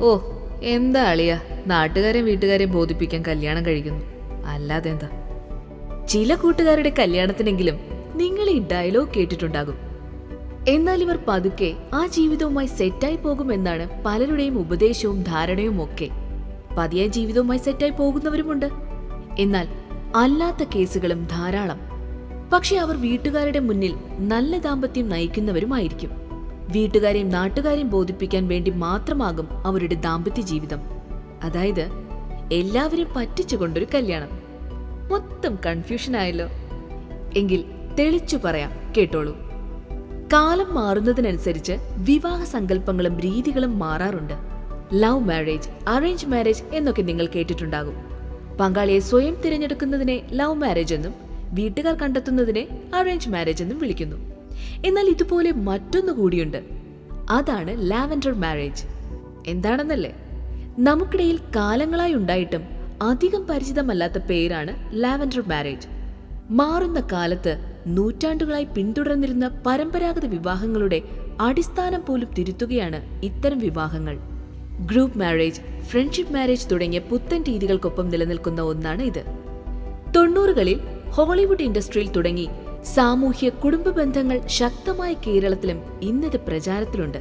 ഓ എന്താ അളിയ? നാട്ടുകാരെയും വീട്ടുകാരെയും ബോധിപ്പിക്കാൻ കല്യാണം കഴിക്കുന്നു. അല്ലാതെ എന്താ? ചില കൂട്ടുകാരുടെ കല്യാണത്തിനെങ്കിലും നിങ്ങൾ ഈ ഡയലോഗ് കേട്ടിട്ടുണ്ടാകും. എന്നാൽ ഇവർ പതുക്കെ ആ ജീവിതവുമായി സെറ്റായി പോകുമെന്നാണ് പലരുടെയും ഉപദേശവും ധാരണയും ഒക്കെ. പതിയെ ജീവിതവുമായി സെറ്റായി പോകുന്നവരുമുണ്ട്. എന്നാൽ അല്ലാത്ത കേസുകളും ധാരാളം. പക്ഷെ അവർ വീട്ടുകാരുടെ മുന്നിൽ നല്ല ദാമ്പത്യം നയിക്കുന്നവരുമായിരിക്കും. വീട്ടുകാരെയും നാട്ടുകാരെയും ബോധിപ്പിക്കാൻ വേണ്ടി മാത്രമാകും അവരുടെ ദാമ്പത്യ ജീവിതം. അതായത് എല്ലാവരെയും പറ്റിച്ചുകൊണ്ടൊരു കല്യാണം. മൊത്തം കൺഫ്യൂഷൻ ആയല്ലോ. എങ്കിൽ തെളിച്ചു പറയാം കേട്ടോളൂ. കാലം മാറുന്നതിനനുസരിച്ച് വിവാഹ സങ്കല്പങ്ങളും രീതികളും മാറാറുണ്ട്. ലവ് മാരേജ് അറേഞ്ച് മാരേജ് എന്നൊക്കെ നിങ്ങൾ കേട്ടിട്ടുണ്ടാകും. പങ്കാളിയെ സ്വയം തിരഞ്ഞെടുക്കുന്നതിനെ ലവ് മാരേജ് എന്നും വീട്ടുകാർ കണ്ടെത്തുന്നതിനെ അറേഞ്ച് മാരേജ് എന്നും വിളിക്കുന്നു. എന്നാൽ ഇതുപോലെ മറ്റൊന്നു കൂടിയുണ്ട്. അതാണ് ലാവൻഡർ മാരേജ്. എന്താണെന്നല്ലേ? നമുക്കിടയിൽ കാലങ്ങളായി ഉണ്ടായിട്ടും അധികം പരിചിതമല്ലാത്ത പേരാണ് ലാവൻഡർ മാരേജ്. മാറുന്ന കാലത്ത് നൂറ്റാണ്ടുകളായി പിന്തുടർന്നിരുന്ന പരമ്പരാഗത വിവാഹങ്ങളുടെ അടിസ്ഥാനം പോലും തിരുത്തുകയാണ് ഇത്തരം വിവാഹങ്ങൾ. ഗ്രൂപ്പ് മാരേജ് ഫ്രണ്ട്ഷിപ്പ് മാരേജ് തുടങ്ങിയ പുത്തൻ രീതികൾക്കൊപ്പം നിലനിൽക്കുന്ന ഒന്നാണ് ഇത്. തൊണ്ണൂറുകളിൽ ഹോളിവുഡ് ഇൻഡസ്ട്രിയിൽ തുടങ്ങി സാമൂഹ്യ കുടുംബ ബന്ധങ്ങൾ ശക്തമായ കേരളത്തിലും ഇന്നത് പ്രചാരത്തിലുണ്ട്.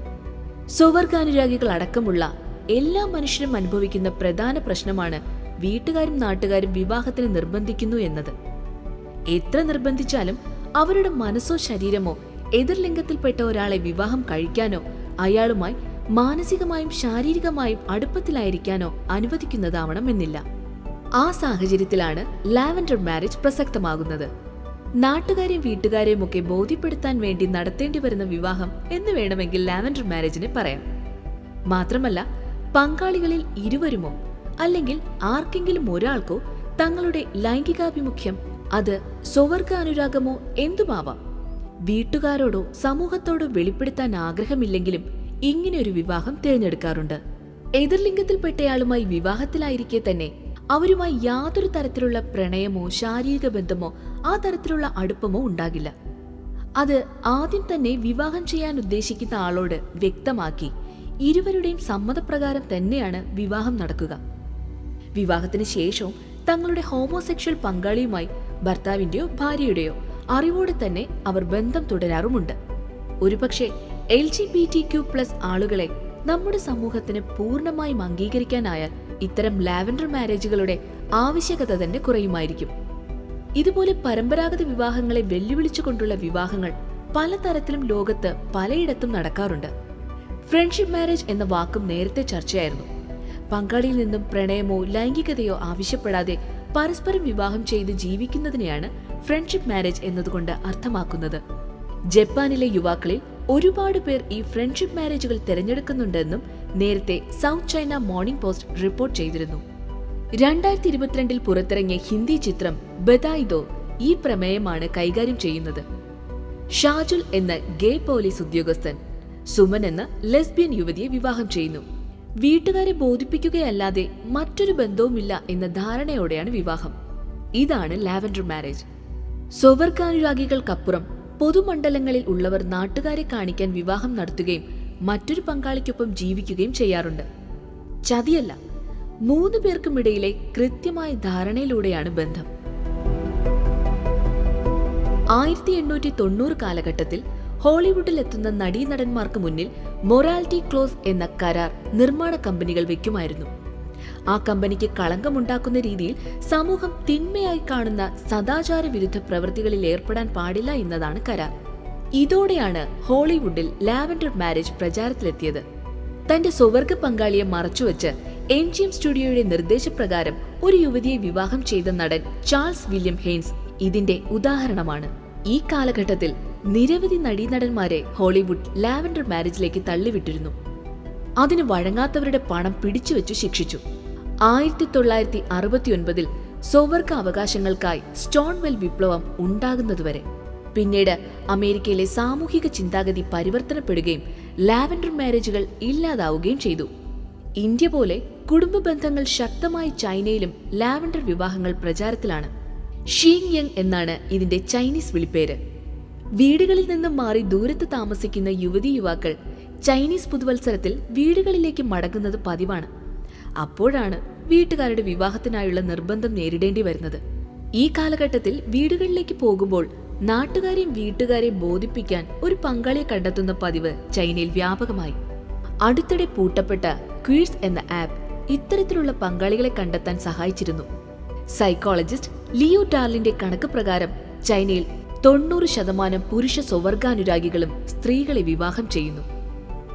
സ്വവർഗാനുരാഗികൾ അടക്കമുള്ള എല്ലാ മനുഷ്യരും അനുഭവിക്കുന്ന പ്രധാന പ്രശ്നമാണ് വീട്ടുകാരും നാട്ടുകാരും വിവാഹത്തിന് നിർബന്ധിക്കുന്നു എന്നത്. എത്ര നിർബന്ധിച്ചാലും അവരുടെ മനസ്സോ ശരീരമോ എതിർലിംഗത്തിൽപ്പെട്ട ഒരാളെ വിവാഹം കഴിക്കാനോ അയാളുമായി മാനസികമായും ശാരീരികമായും അടുപ്പത്തിലായിരിക്കാനോ അനുവദിക്കുന്നതാവണമെന്നില്ല. ആ സാഹചര്യത്തിലാണ് ലാവൻഡർ മാരേജ് പ്രസക്തമാകുന്നത്. നാട്ടുകാരെയും വീട്ടുകാരെയും ഒക്കെ ബോധ്യപ്പെടുത്താൻ വേണ്ടി നടത്തേണ്ടി വരുന്ന വിവാഹം എന്ന് വേണമെങ്കിൽ ലാവൻഡർ മാരേജിനെ പറയാം. മാത്രമല്ല പങ്കാളികളിൽ ഇരുവരുമോ അല്ലെങ്കിൽ ആർക്കെങ്കിലും ഒരാൾക്കോ തങ്ങളുടെ ലൈംഗികാഭിമുഖ്യം അത് സ്വവർഗ അനുരാഗമോ എന്തുമാവാം? വീട്ടുകാരോടോ സമൂഹത്തോടോ വെളിപ്പെടുത്താൻ ആഗ്രഹമില്ലെങ്കിലും ഇങ്ങനെ ഒരു വിവാഹം തിരഞ്ഞെടുക്കാറുണ്ട്. എതിർലിംഗത്തിൽപ്പെട്ടയാളുമായി വിവാഹത്തിലായിരിക്കെ തന്നെ അവരുമായി യാതൊരു തരത്തിലുള്ള പ്രണയമോ ശാരീരിക ബന്ധമോ ആ തരത്തിലുള്ള അടുപ്പമോ ഉണ്ടാകില്ല. അത് ആദ്യം തന്നെ വിവാഹം ചെയ്യാൻ ഉദ്ദേശിക്കുന്ന ആളോട് വ്യക്തമാക്കി ഇരുവരുടെയും സമ്മതപ്രകാരം തന്നെയാണ് വിവാഹം നടക്കുക. വിവാഹത്തിന് ശേഷവും തങ്ങളുടെ ഹോമോസെക്ഷൽ പങ്കാളിയുമായി ഭർത്താവിന്റെയോ ഭാര്യയുടെയോ അറിവോടെ തന്നെ അവർ ബന്ധം തുടരാറുമുണ്ട്. ഒരുപക്ഷെ L G B T Q plus ആളുകളെ നമ്മുടെ സമൂഹത്തിന് പൂർണമായും അംഗീകരിക്കാനായാൽ ഇത്തരം ലാവൻഡർ മാരേജുകളുടെ ആവശ്യകത തന്നെ കുറയുമായിരിക്കും. ഇതുപോലെ പരമ്പരാഗത വിവാഹങ്ങളെ വെല്ലുവിളിച്ചുകൊണ്ടുള്ള വിവാഹങ്ങൾ പലതരത്തിലും ലോകത്ത് പലയിടത്തും നടക്കാറുണ്ട്. ഫ്രണ്ട്ഷിപ്പ് മാരേജ് എന്ന വാക്കും നേരത്തെ ചർച്ചയായിരുന്നു. പങ്കാളിയിൽ നിന്നും പ്രണയമോ ലൈംഗികതയോ ആവശ്യപ്പെടാതെ പരസ്പരം വിവാഹം ചെയ്ത് ജീവിക്കുന്നതിനെയാണ് ഫ്രണ്ട്ഷിപ്പ് മാരേജ് എന്നതുകൊണ്ട് അർത്ഥമാക്കുന്നത്. ജപ്പാനിലെ യുവാക്കളിൽ ഒരുപാട് പേർ ഈ ഫ്രണ്ട്ഷിപ്പ് മാരേജുകൾ തിരഞ്ഞെടുക്കുന്നുണ്ടെന്നും നേരത്തെ south China morning post report ചെയ്തിരുന്നു. രണ്ടായിരത്തി ഇരുപത്തിരണ്ടിൽ പുറത്തിറങ്ങിയ ഹിന്ദി ചിത്രം ബദായിദോ ഈ പ്രമേയമാണ് കൈകാര്യം ചെയ്യുന്നത്. ഷാജുൽ എന്ന ഗേ പോലീസ് ഉദ്യോഗസ്ഥൻ സുമൻ എന്ന ലെസ്ബിയൻ യുവതിയെ വിവാഹം ചെയ്യുന്നു. വീട്ടുകാരെ ബോധിപ്പിക്കുകയല്ലാതെ മറ്റൊരു ബന്ധവുമില്ല എന്ന ധാരണയോടെയാണ് വിവാഹം. ഇതാണ് ലാവൻഡർ മാരേജ്. സ്വവർഗാനുരാഗികൾക്കപ്പുറം പൊതുമണ്ഡലങ്ങളിൽ ഉള്ളവർ നാട്ടുകാരെ കാണിക്കാൻ വിവാഹം നടത്തുകയും മറ്റൊരു പങ്കാളിക്കൊപ്പം ജീവിക്കുകയും ചെയ്യാറുണ്ട്. ചതിയല്ല മൂന്ന് പേർക്കുമിടയിലെ കൃത്യമായ ധാരണയിലൂടെയാണ് ബന്ധം. ആയിരത്തി എണ്ണൂറ്റി തൊണ്ണൂറ് കാലഘട്ടത്തിൽ ഹോളിവുഡിൽ എത്തുന്ന നടീനടന്മാർക്ക് മുന്നിൽ മൊറാലിറ്റി ക്ലോസ് എന്ന കരാർ നിർമ്മാണ കമ്പനികൾ വെക്കുമായിരുന്നു ആ കമ്പനിക്ക് കളങ്കമുണ്ടാക്കുന്ന രീതിയിൽ സമൂഹം തിന്മയായി കാണുന്ന സദാചാര വിരുദ്ധ പ്രവൃത്തികളിൽ ഏർപ്പെടാൻ പാടില്ല എന്നതാണ് കരാർ ഇതോടെയാണ് ഹോളിവുഡിൽ ലാവൻഡർ മാരേജ് പ്രചാരത്തിലെത്തിയത്. തന്റെ സ്വവർഗ പങ്കാളിയെ മറച്ചുവെച്ച് എം ജി എം സ്റ്റുഡിയോയുടെ നിർദ്ദേശപ്രകാരം ഒരു യുവതിയെ വിവാഹം ചെയ്ത നടൻ ചാൾസ് വില്യം ഹെയ്ൻസ് ഇതിന്റെ ഉദാഹരണമാണ്. ഈ കാലഘട്ടത്തിൽ നിരവധി നടീനടന്മാരെ ഹോളിവുഡ് ലാവൻഡർ മാരേജിലേക്ക് തള്ളിവിട്ടിരുന്നു. അതിന് വഴങ്ങാത്തവരുടെ പണം പിടിച്ചുവെച്ചു ശിക്ഷിച്ചു. ആയിരത്തി തൊള്ളായിരത്തി അറുപത്തിയൊൻപതിൽ സ്വവർഗ അവകാശങ്ങൾക്കായി സ്റ്റോൺവെൽ വിപ്ലവം ഉണ്ടാകുന്നതുവരെ. പിന്നീട് അമേരിക്കയിലെ സാമൂഹിക ചിന്താഗതി പരിവർത്തനപ്പെടുകയും ലാവൻഡർ മാരേജുകൾ ഇല്ലാതാവുകയും ചെയ്തു. ഇന്ത്യ പോലെ കുടുംബ ബന്ധങ്ങൾ ശക്തമായി ചൈനയിലും ലാവൻഡർ വിവാഹങ്ങൾ പ്രചാരത്തിലാണ്. ഷീങ് യങ് എന്നാണ് ഇതിന്റെ ചൈനീസ് വിളിപ്പേര്. വീടുകളിൽ നിന്നും മാറി ദൂരത്ത് താമസിക്കുന്ന യുവതി യുവാക്കൾ ചൈനീസ് പുതുവത്സരത്തിൽ വീടുകളിലേക്ക് മടങ്ങുന്നത് പതിവാണ്. അപ്പോഴാണ് വീട്ടുകാരുടെ വിവാഹത്തിനായുള്ള നിർബന്ധം നേരിടേണ്ടി വരുന്നത്. ഈ കാലഘട്ടത്തിൽ വീടുകളിലേക്ക് പോകുമ്പോൾ നാട്ടുകാരെയും വീട്ടുകാരെയും ബോധിപ്പിക്കാൻ ഒരു പങ്കാളിയെ കണ്ടെത്തുന്ന പതിവ് ചൈനയിൽ വ്യാപകമായി. അടുത്തിടെ പൂട്ടപ്പെട്ട ക്വീഴ്സ് എന്ന ആപ്പ് ഇത്തരത്തിലുള്ള പങ്കാളികളെ കണ്ടെത്താൻ സഹായിച്ചിരുന്നു. സൈക്കോളജിസ്റ്റ് ലിയോ ടാർലിന്റെ കണക്ക് പ്രകാരം ചൈനയിൽ തൊണ്ണൂറ് ശതമാനം പുരുഷ സ്വവർഗാനുരാഗികളും സ്ത്രീകളെ വിവാഹം ചെയ്യുന്നു.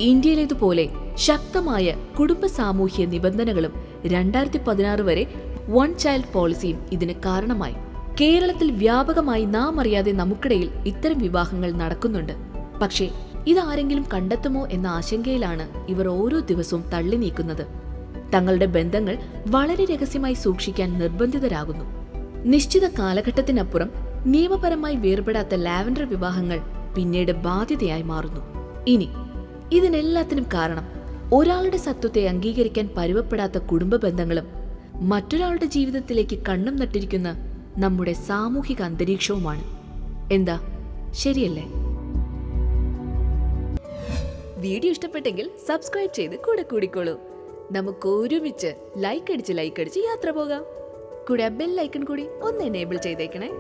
ഇന്ത്യയിലേതുപോലെ ശക്തമായ കുടുംബ സാമൂഹ്യ നിബന്ധനകളും രണ്ടായിരത്തി പതിനാറ് വരെ വൺ ചൈൽഡ് പോളിസിയും ഇതിന് കാരണമായി. കേരളത്തിൽ വ്യാപകമായി നാം അറിയാതെ നമുക്കിടയിൽ ഇത്തരം വിവാഹങ്ങൾ നടക്കുന്നുണ്ട്. പക്ഷേ ഇതാരെങ്കിലും കണ്ടെത്തുമോ എന്ന ആശങ്കയിലാണ് ഇവർ ഓരോ ദിവസവും തള്ളി നീക്കുന്നത്. തങ്ങളുടെ ബന്ധങ്ങൾ വളരെ രഹസ്യമായി സൂക്ഷിക്കാൻ നിർബന്ധിതരാകുന്നു. നിശ്ചിത കാലഘട്ടത്തിനപ്പുറം നിയമപരമായി വേർപെടാത്ത ലാവൻഡർ വിവാഹങ്ങൾ പിന്നീട് ബാധ്യതയായി മാറുന്നു. ഇനി ഇതിനെല്ലാത്തിനും കാരണം ഒരാളുടെ സത്വത്തെ അംഗീകരിക്കാൻ പരുവപ്പെടാത്ത കുടുംബ ബന്ധങ്ങളും മറ്റൊരാളുടെ ജീവിതത്തിലേക്ക് കണ്ണും നട്ടിരിക്കുന്ന നമ്മുടെ സാമൂഹിക അന്തരീക്ഷവുമാണ്. എന്താ? ശരിയല്ലേ? വീഡിയോ ഇഷ്ടപ്പെട്ടെങ്കിൽ സബ്സ്ക്രൈബ് ചെയ്ത് കൂടെ കൂടിക്കോളൂ. നമുക്ക് ഒരുമിച്ച് ലൈക്ക് അടിച്ച് ലൈക്ക് അടിച്ച് യാത്ര പോകാം. കൂടെ ബെൽ ഐക്കൺ കൂടി ഒന്ന് എനേബിൾ ചെയ്തേക്കണേ.